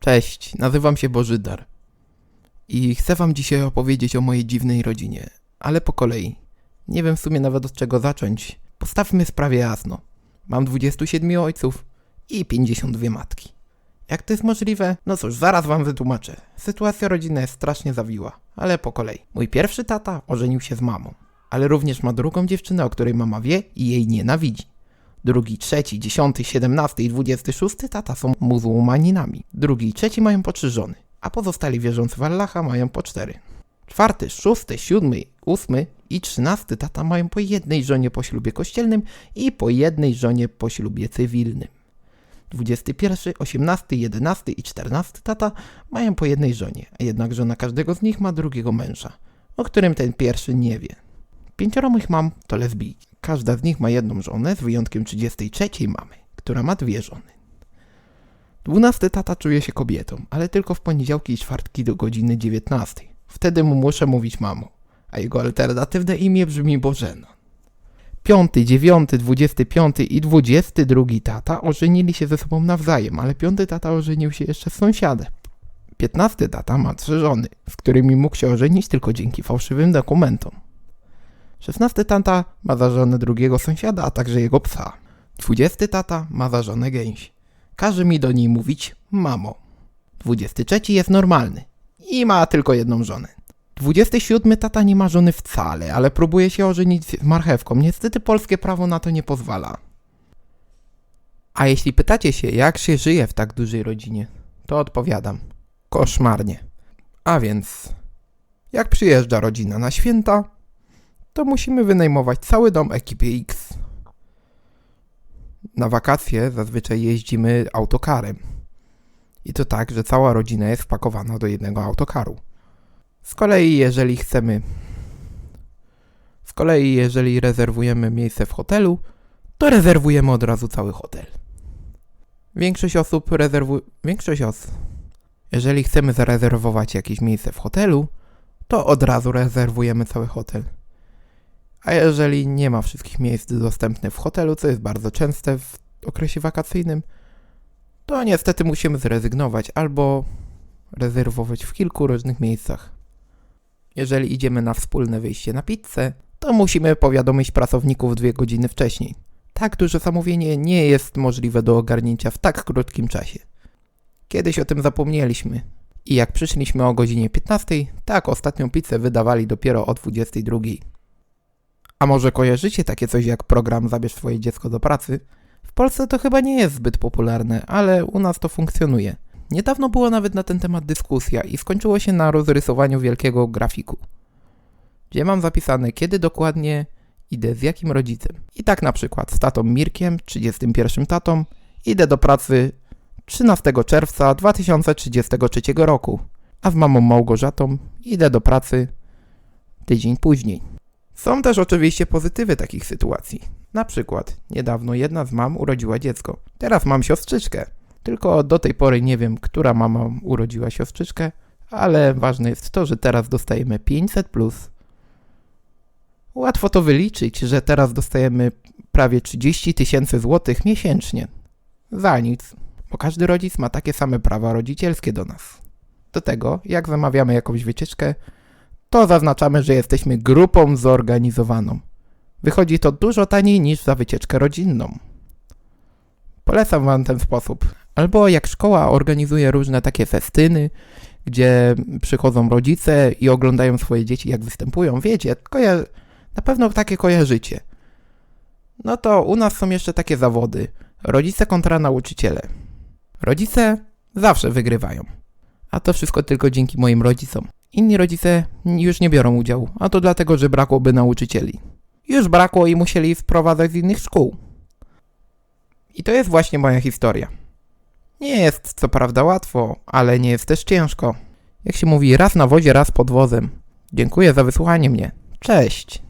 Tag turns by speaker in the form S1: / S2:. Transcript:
S1: Cześć, nazywam się Bożydar. I chcę wam dzisiaj opowiedzieć o mojej dziwnej rodzinie, ale po kolei. Nie wiem w sumie nawet od czego zacząć. Postawmy sprawę jasno. Mam 27 ojców i 52 matki. Jak to jest możliwe? No cóż, zaraz wam wytłumaczę. Sytuacja rodzinna jest strasznie zawiła, ale po kolei. Mój pierwszy tata ożenił się z mamą, ale również ma drugą dziewczynę, o której mama wie i jej nienawidzi. Drugi, trzeci, dziesiąty, siedemnasty i dwudziesty szósty tata są muzułmaninami. Drugi i trzeci mają po trzy żony, a pozostali wierzący w Allaha mają po cztery. Czwarty, szósty, siódmy, ósmy i trzynasty tata mają po jednej żonie po ślubie kościelnym i po jednej żonie po ślubie cywilnym. 21, 18, 11 i 14 tata mają po jednej żonie, a jednak żona każdego z nich ma drugiego męża, o którym ten pierwszy nie wie. Pięcioro moich mam to lesbijki. Każda z nich ma jedną żonę, z wyjątkiem 33 mamy, która ma dwie żony. Dwunasty tata czuje się kobietą, ale tylko w poniedziałki i czwartki do godziny 19. Wtedy mu muszę mówić mamo, a jego alternatywne imię brzmi Bożena. Piąty, dziewiąty, dwudziesty piąty i dwudziesty drugi tata ożenili się ze sobą nawzajem, ale piąty tata ożenił się jeszcze z sąsiadem. Piętnasty tata ma trzy żony, z którymi mógł się ożenić tylko dzięki fałszywym dokumentom. Szesnasty tata ma za żonę drugiego sąsiada, a także jego psa. Dwudziesty tata ma za żonę gęś. Każe mi do niej mówić mamo. Dwudziesty trzeci jest normalny i ma tylko jedną żonę. 27 tata nie ma żony wcale, ale próbuje się ożenić z marchewką. Niestety polskie prawo na to nie pozwala. A jeśli pytacie się, jak się żyje w tak dużej rodzinie, to odpowiadam. Koszmarnie. A więc, jak przyjeżdża rodzina na święta, to musimy wynajmować cały dom ekipy X. Na wakacje zazwyczaj jeździmy autokarem. I to tak, że cała rodzina jest wpakowana do jednego autokaru. Z kolei, jeżeli chcemy. Z kolei, jeżeli rezerwujemy miejsce w hotelu, to rezerwujemy od razu cały hotel. Większość osób rezerwuje. Większość osób. Jeżeli chcemy zarezerwować jakieś miejsce w hotelu, to od razu rezerwujemy cały hotel. A jeżeli nie ma wszystkich miejsc dostępnych w hotelu, co jest bardzo częste w okresie wakacyjnym, to niestety musimy zrezygnować albo rezerwować w kilku różnych miejscach. Jeżeli idziemy na wspólne wyjście na pizzę, to musimy powiadomić pracowników dwie godziny wcześniej. Tak duże zamówienie nie jest możliwe do ogarnięcia w tak krótkim czasie. Kiedyś o tym zapomnieliśmy. I jak przyszliśmy o godzinie 15, tak ostatnią pizzę wydawali dopiero o 22. A może kojarzycie takie coś jak program Zabierz swoje dziecko do pracy? W Polsce to chyba nie jest zbyt popularne, ale u nas to funkcjonuje. Niedawno była nawet na ten temat dyskusja i skończyło się na rozrysowaniu wielkiego grafiku, gdzie mam zapisane kiedy dokładnie idę z jakim rodzicem. I tak na przykład z tatą Mirkiem, 31 tatą, idę do pracy 13 czerwca 2033 roku, a z mamą Małgorzatą idę do pracy tydzień później. Są też oczywiście pozytywy takich sytuacji. Na przykład, niedawno jedna z mam urodziła dziecko. Teraz mam siostrzyczkę. Tylko do tej pory nie wiem, która mama urodziła siostrzyczkę, ale ważne jest to, że teraz dostajemy 500 plus. Łatwo to wyliczyć, że teraz dostajemy prawie 30 tysięcy złotych miesięcznie. Za nic, bo każdy rodzic ma takie same prawa rodzicielskie do nas. Do tego, jak zamawiamy jakąś wycieczkę, to zaznaczamy, że jesteśmy grupą zorganizowaną. Wychodzi to dużo taniej niż za wycieczkę rodzinną. Polecam Wam ten sposób. Albo jak szkoła organizuje różne takie festyny, gdzie przychodzą rodzice i oglądają swoje dzieci, jak występują. Wiecie, koja- na pewno takie kojarzycie. No to u nas są jeszcze takie zawody. Rodzice kontra nauczyciele. Rodzice zawsze wygrywają. A to wszystko tylko dzięki moim rodzicom. Inni rodzice już nie biorą udziału, a to dlatego, że brakłoby nauczycieli. Już brakło i musieli wprowadzać z innych szkół. I to jest właśnie moja historia. Nie jest co prawda łatwo, ale nie jest też ciężko. Jak się mówi, raz na wozie, raz pod wozem. Dziękuję za wysłuchanie mnie. Cześć!